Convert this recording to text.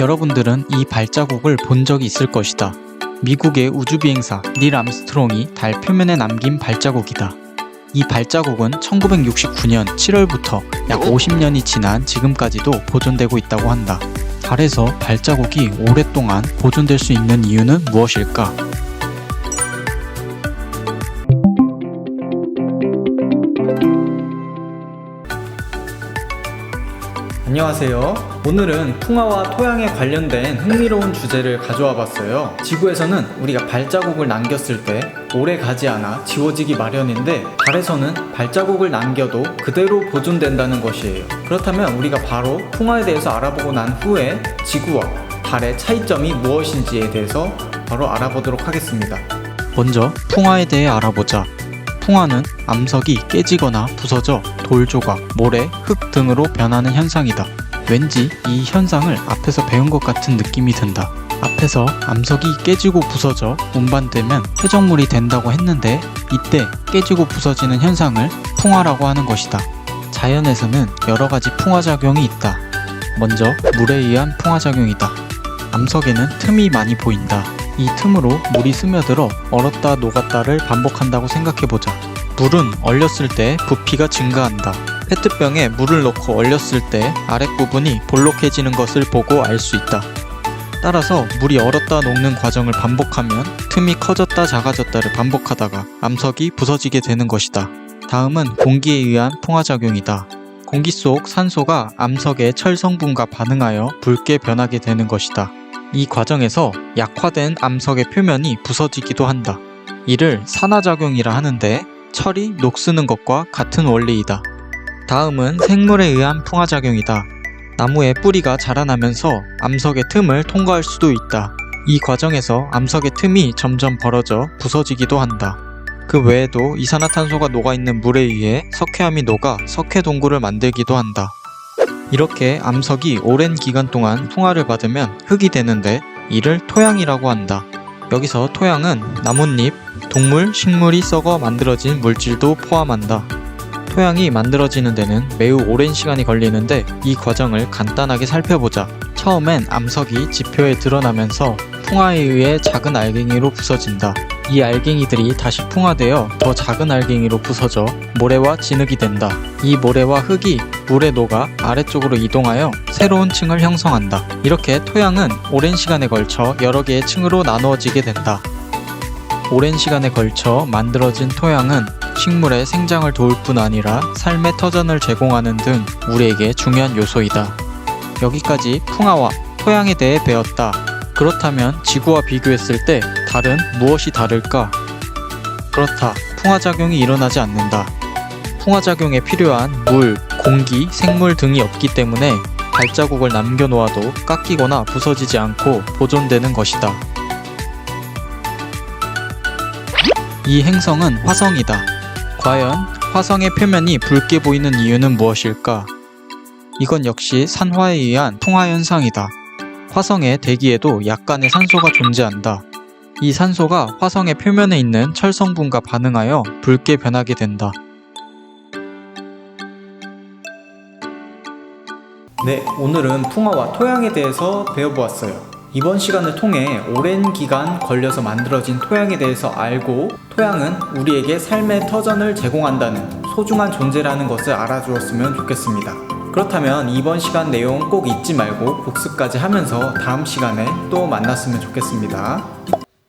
여러분들은 이 발자국을 본 적이 있을 것이다. 미국의 우주비행사 닐 암스트롱이 달 표면에 남긴 발자국이다. 이 발자국은 1969년 7월부터 약 50년이 지난 지금까지도 보존되고 있다고 한다. 달에서 발자국이 오랫동안 보존될 수 있는 이유는 무엇일까? 안녕하세요. 오늘은 풍화와 토양에 관련된 흥미로운 주제를 가져와 봤어요. 지구에서는 우리가 발자국을 남겼을 때 오래 가지 않아 지워지기 마련인데 달에서는 발자국을 남겨도 그대로 보존된다는 것이에요. 그렇다면 우리가 바로 풍화에 대해서 알아보고 난 후에 지구와 달의 차이점이 무엇인지에 대해서 바로 알아보도록 하겠습니다. 먼저 풍화에 대해 알아보자. 풍화는 암석이 깨지거나 부서져 돌 조각, 모래, 흙 등으로 변하는 현상이다. 왠지 이 현상을 앞에서 배운 것 같은 느낌이 든다. 앞에서 암석이 깨지고 부서져 운반되면 퇴적물이 된다고 했는데 이때 깨지고 부서지는 현상을 풍화라고 하는 것이다. 자연에서는 여러 가지 풍화작용이 있다. 먼저 물에 의한 풍화작용이다. 암석에는 틈이 많이 보인다. 이 틈으로 물이 스며들어 얼었다 녹았다를 반복한다고 생각해보자. 물은 얼렸을 때 부피가 증가한다. 페트병에 물을 넣고 얼렸을 때 아랫부분이 볼록해지는 것을 보고 알 수 있다. 따라서 물이 얼었다 녹는 과정을 반복하면 틈이 커졌다 작아졌다를 반복하다가 암석이 부서지게 되는 것이다. 다음은 공기에 의한 풍화작용이다. 공기 속 산소가 암석의 철 성분과 반응하여 붉게 변하게 되는 것이다. 이 과정에서 약화된 암석의 표면이 부서지기도 한다. 이를 산화작용이라 하는데 철이 녹쓰는 것과 같은 원리이다. 다음은 생물에 의한 풍화작용이다. 나무의 뿌리가 자라나면서 암석의 틈을 통과할 수도 있다. 이 과정에서 암석의 틈이 점점 벌어져 부서지기도 한다. 그 외에도 이산화탄소가 녹아있는 물에 의해 석회암이 녹아 석회동굴을 만들기도 한다. 이렇게 암석이 오랜 기간 동안 풍화를 받으면 흙이 되는데 이를 토양이라고 한다. 여기서 토양은 나뭇잎, 동물, 식물이 썩어 만들어진 물질도 포함한다. 토양이 만들어지는 데는 매우 오랜 시간이 걸리는데 이 과정을 간단하게 살펴보자. 처음엔 암석이 지표에 드러나면서 풍화에 의해 작은 알갱이로 부서진다. 이 알갱이들이 다시 풍화되어 더 작은 알갱이로 부서져 모래와 진흙이 된다. 이 모래와 흙이 물에 녹아 아래쪽으로 이동하여 새로운 층을 형성한다. 이렇게 토양은 오랜 시간에 걸쳐 여러 개의 층으로 나누어지게 된다. 오랜 시간에 걸쳐 만들어진 토양은 식물의 생장을 도울 뿐 아니라 삶의 터전을 제공하는 등 우리에게 중요한 요소이다. 여기까지 풍화와 토양에 대해 배웠다. 그렇다면 지구와 비교했을 때 달은 무엇이 다를까? 그렇다. 풍화작용이 일어나지 않는다. 풍화작용에 필요한 물, 공기, 생물 등이 없기 때문에 발자국을 남겨놓아도 깎이거나 부서지지 않고 보존되는 것이다. 이 행성은 화성이다. 과연 화성의 표면이 붉게 보이는 이유는 무엇일까? 이건 역시 산화에 의한 풍화 현상이다. 화성의 대기에도 약간의 산소가 존재한다. 이 산소가 화성의 표면에 있는 철 성분과 반응하여 붉게 변하게 된다. 네, 오늘은 풍화와 토양에 대해서 배워보았어요. 이번 시간을 통해 오랜 기간 걸려서 만들어진 토양에 대해서 알고 토양은 우리에게 삶의 터전을 제공한다는 소중한 존재라는 것을 알아주었으면 좋겠습니다. 그렇다면 이번 시간 내용 꼭 잊지 말고 복습까지 하면서 다음 시간에 또 만났으면 좋겠습니다.